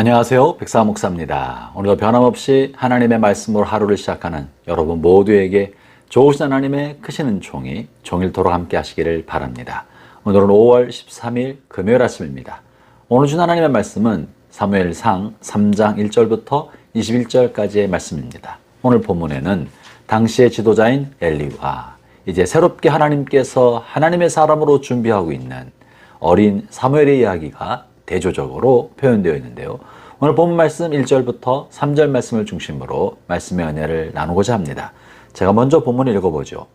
안녕하세요. 백사 목사입니다. 오늘도 변함없이 하나님의 말씀으로 하루를 시작하는 여러분 모두에게 좋으신 하나님의 크신 은총이 종일토록 함께 하시기를 바랍니다. 오늘은 5월 13일 금요일 아침입니다. 오늘 준 하나님의 말씀은 사무엘상 3장 1절부터 21절까지의 말씀입니다. 오늘 본문에는 당시의 지도자인 엘리와 이제 새롭게 하나님께서 하나님의 사람으로 준비하고 있는 어린 사무엘의 이야기가 대조적으로 표현되어 있는데요. 오늘 본 말씀 1절부터 3절 말씀을 중심으로 말씀의 은혜를 나누고자 합니다. 제가 먼저 본문을 읽어보죠.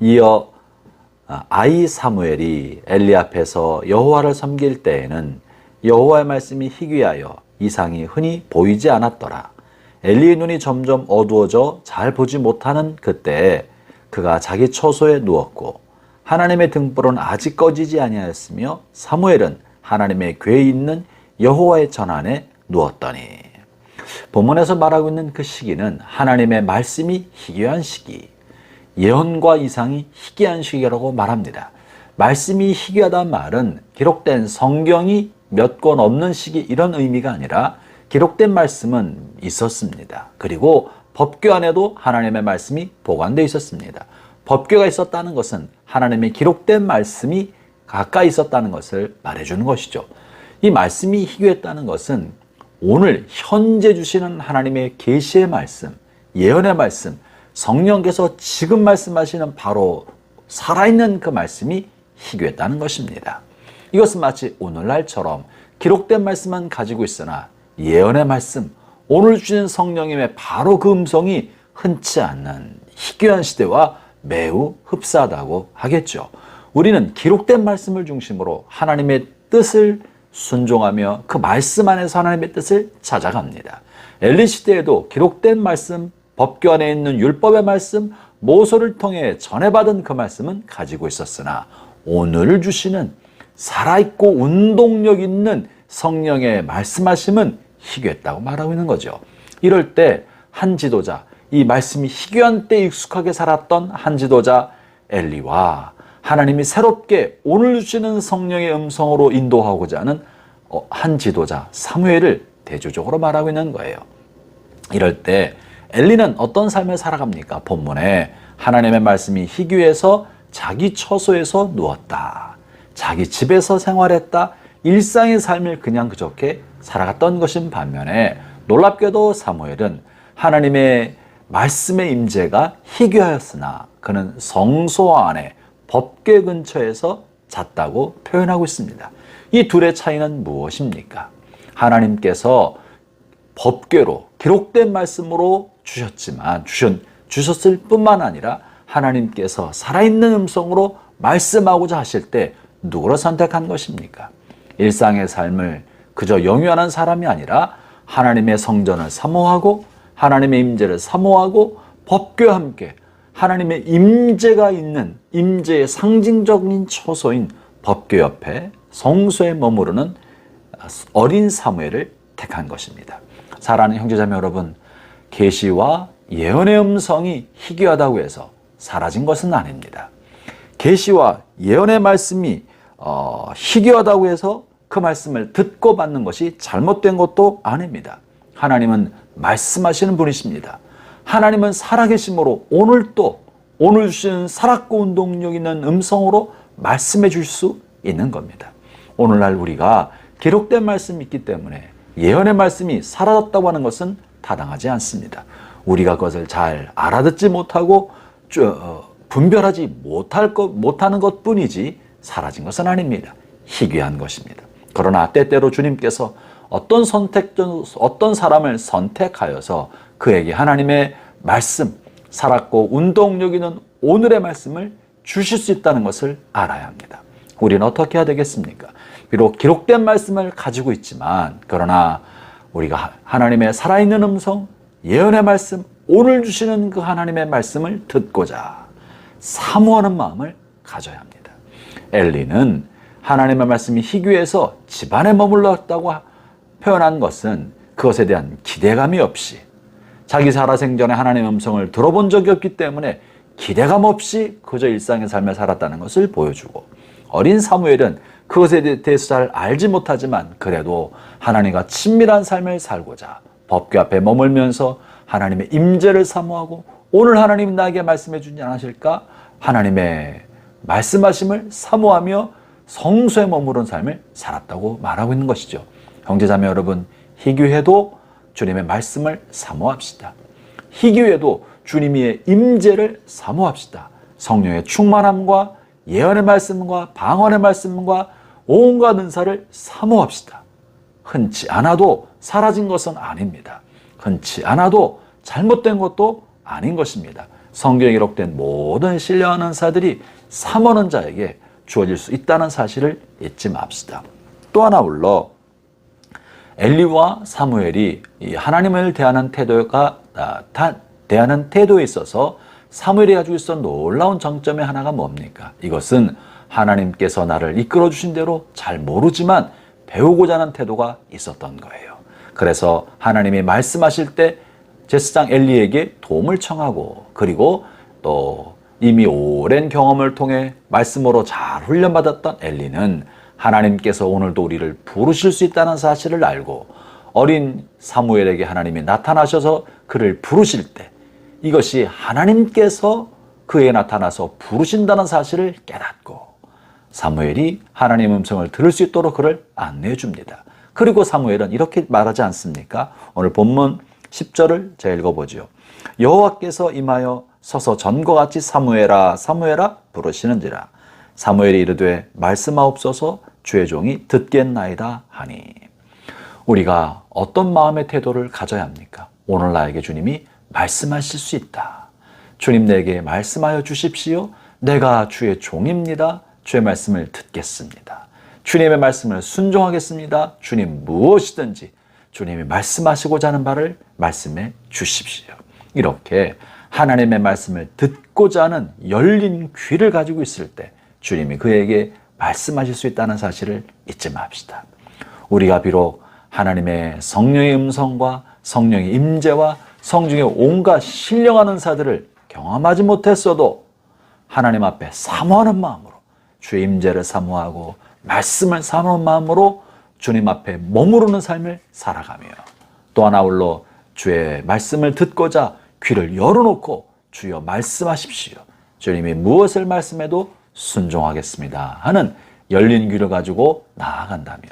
이어 아이 사무엘이 엘리 앞에서 여호와를 섬길 때에는 여호와의 말씀이 희귀하여 이상이 흔히 보이지 않았더라. 엘리의 눈이 점점 어두워져 잘 보지 못하는 그때에 그가 자기 처소에 누웠고 하나님의 등불은 아직 꺼지지 아니하였으며 사무엘은 하나님의 궤에 있는 여호와의 전안에 누웠더니 본문에서 말하고 있는 그 시기는 하나님의 말씀이 희귀한 시기, 예언과 이상이 희귀한 시기라고 말합니다. 말씀이 희귀하다는 말은 기록된 성경이 몇 권 없는 시기 이런 의미가 아니라 기록된 말씀은 있었습니다. 그리고 법궤 안에도 하나님의 말씀이 보관되어 있었습니다. 법궤가 있었다는 것은 하나님의 기록된 말씀이 가까이 있었다는 것을 말해주는 것이죠. 이 말씀이 희귀했다는 것은 오늘 현재 주시는 하나님의 계시의 말씀, 예언의 말씀, 성령께서 지금 말씀하시는 바로 살아있는 그 말씀이 희귀했다는 것입니다. 이것은 마치 오늘날처럼 기록된 말씀만 가지고 있으나 예언의 말씀, 오늘 주신 성령님의 바로 그 음성이 흔치 않는 희귀한 시대와 매우 흡사하다고 하겠죠. 우리는 기록된 말씀을 중심으로 하나님의 뜻을 순종하며 그 말씀 안에서 하나님의 뜻을 찾아갑니다. 엘리 시대에도 기록된 말씀, 법교 안에 있는 율법의 말씀, 모서를 통해 전해받은 그 말씀은 가지고 있었으나 오늘 주시는 살아있고 운동력 있는 성령의 말씀하심은 희귀했다고 말하고 있는 거죠. 이럴 때 한 지도자, 이 말씀이 희귀한 때 익숙하게 살았던 한 지도자 엘리와 하나님이 새롭게 오늘 주시는 성령의 음성으로 인도하고자 하는 어, 한 지도자 사무엘을 대조적으로 말하고 있는 거예요. 이럴 때 엘리는 어떤 삶을 살아갑니까? 본문에 하나님의 말씀이 희귀해서 자기 처소에서 누웠다. 자기 집에서 생활했다. 일상의 삶을 그냥 그저께 살아갔던 것인 반면에 놀랍게도 사무엘은 하나님의 말씀의 임재가 희귀하였으나 그는 성소 안에 법궤 근처에서 잤다고 표현하고 있습니다. 이 둘의 차이는 무엇입니까? 하나님께서 법궤로 기록된 말씀으로 주셨지만 주셨, 주셨을 뿐만 아니라 하나님께서 살아있는 음성으로 말씀하고자 하실 때 누구를 선택한 것입니까? 일상의 삶을 그저 영유하는 사람이 아니라 하나님의 성전을 사모하고 하나님의 임재를 사모하고 법궤와 함께 하나님의 임재가 있는 임재의 상징적인 처소인 법궤 옆에 성소에 머무르는 어린 사무엘을 택한 것입니다. 사랑하는 형제자매 여러분, 계시와 예언의 음성이 희귀하다고 해서 사라진 것은 아닙니다. 계시와 예언의 말씀이 어, 희귀하다고 해서 그 말씀을 듣고 받는 것이 잘못된 것도 아닙니다. 하나님은 말씀하시는 분이십니다. 하나님은 살아계심으로 오늘 또 오늘 주시는 살았고 운동력 있는 음성으로 말씀해 줄 수 있는 겁니다. 오늘날 우리가 기록된 말씀이 있기 때문에 예언의 말씀이 사라졌다고 하는 것은 타당하지 않습니다. 우리가 그것을 잘 알아듣지 못하고 어, 분별하지 못할 것, 못하는 것 뿐이지 사라진 것은 아닙니다. 희귀한 것입니다. 그러나 때때로 주님께서 어떤 선택, 어떤 사람을 선택하여서 그에게 하나님의 말씀, 살았고 운동력 있는 오늘의 말씀을 주실 수 있다는 것을 알아야 합니다. 우리는 어떻게 해야 되겠습니까? 비록 기록된 말씀을 가지고 있지만, 그러나 우리가 하나님의 살아있는 음성, 예언의 말씀, 오늘 주시는 그 하나님의 말씀을 듣고자 사모하는 마음을 가져야 합니다. 엘리는 하나님의 말씀이 희귀해서 집안에 머물렀다고 표현한 것은 그것에 대한 기대감이 없이 자기 살아생전에 하나님의 음성을 들어본 적이 없기 때문에 기대감 없이 그저 일상의 삶을 살았다는 것을 보여주고 어린 사무엘은 그것에 대해서 잘 알지 못하지만 그래도 하나님과 친밀한 삶을 살고자 법궤 앞에 머물면서 하나님의 임재를 사모하고 오늘 하나님 나에게 말씀해 주지 않으실까? 하나님의 말씀하심을 사모하며 성소에 머무른 삶을 살았다고 말하고 있는 것이죠. 형제자매 여러분, 희귀해도 주님의 말씀을 사모합시다. 희귀해도 주님의 임재를 사모합시다. 성령의 충만함과 예언의 말씀과 방언의 말씀과 온갖 은사를 사모합시다. 흔치 않아도 사라진 것은 아닙니다. 흔치 않아도 잘못된 것도 아닌 것입니다. 성경에 기록된 모든 신령한 은사들이 사모하는 자에게 주어질 수 있다는 사실을 잊지 맙시다. 또 하나 울러 엘리와 사무엘이 이 하나님을 대하는 태도가 대하는 태도에 있어서 사무엘이 가지고 있었던 놀라운 정점의 하나가 뭡니까? 이것은 하나님께서 나를 이끌어 주신 대로 잘 모르지만 배우고자 하는 태도가 있었던 거예요. 그래서 하나님이 말씀하실 때 제사장 엘리에게 도움을 청하고 그리고 또 이미 오랜 경험을 통해 말씀으로 잘 훈련받았던 엘리는 하나님께서 오늘도 우리를 부르실 수 있다는 사실을 알고 어린 사무엘에게 하나님이 나타나셔서 그를 부르실 때 이것이 하나님께서 그에 나타나서 부르신다는 사실을 깨닫고 사무엘이 하나님 음성을 들을 수 있도록 그를 안내해 줍니다. 그리고 사무엘은 이렇게 말하지 않습니까? 오늘 본문 10절을 제가 읽어보죠. 여호와께서 임하여 서서 전과 같이 사무엘아 사무엘아 부르시는지라 사무엘이 이르되 말씀하옵소서 주의 종이 듣겠나이다 하니 우리가 어떤 마음의 태도를 가져야 합니까? 오늘 나에게 주님이 말씀하실 수 있다. 주님 내게 말씀하여 주십시오. 내가 주의 종입니다. 주의 말씀을 듣겠습니다. 주님의 말씀을 순종하겠습니다. 주님 무엇이든지 주님이 말씀하시고자 하는 바를 말씀해 주십시오. 이렇게 하나님의 말씀을 듣고자 하는 열린 귀를 가지고 있을 때 주님이 그에게 말씀하실 수 있다는 사실을 잊지 맙시다. 우리가 비록 하나님의 성령의 음성과 성령의 임재와 성중의 온갖 신령한 은사들을 경험하지 못했어도 하나님 앞에 사모하는 마음으로 주의 임재를 사모하고 말씀을 사모하는 마음으로 주님 앞에 머무르는 삶을 살아가며 또 하나 홀로 주의 말씀을 듣고자 귀를 열어놓고 주여 말씀하십시오. 주님이 무엇을 말씀해도 순종하겠습니다. 하는 열린 귀를 가지고 나아간다면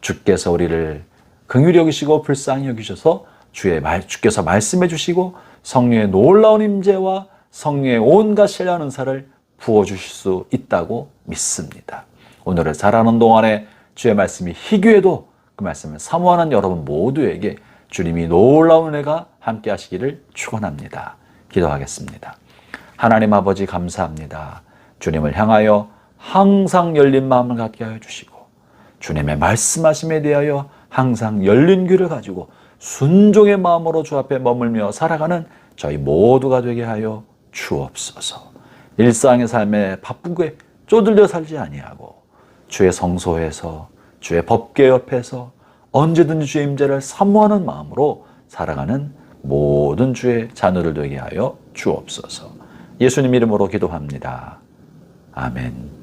주께서 우리를 긍휼히 여기시고 불쌍히 여기셔서 주의 말 주께서 말씀해 주시고 성령의 놀라운 임재와 성령의 온갖 신령한 은사를 부어 주실 수 있다고 믿습니다. 오늘을 살아가는 동안에 주의 말씀이 희귀해도 그 말씀을 사모하는 여러분 모두에게 주님이 놀라운 은혜가 함께 하시기를 축원합니다. 기도하겠습니다. 하나님 아버지 감사합니다. 주님을 향하여 항상 열린 마음을 갖게 하여 주시고 주님의 말씀하심에 대하여 항상 열린 귀를 가지고 순종의 마음으로 주 앞에 머물며 살아가는 저희 모두가 되게 하여 주옵소서. 일상의 삶에 바쁘게 쪼들려 살지 아니하고 주의 성소에서 주의 법궤 옆에서 언제든지 주의 임재를 사모하는 마음으로 살아가는 모든 주의 자녀들 되게 하여 주옵소서. 예수님 이름으로 기도합니다. 아멘.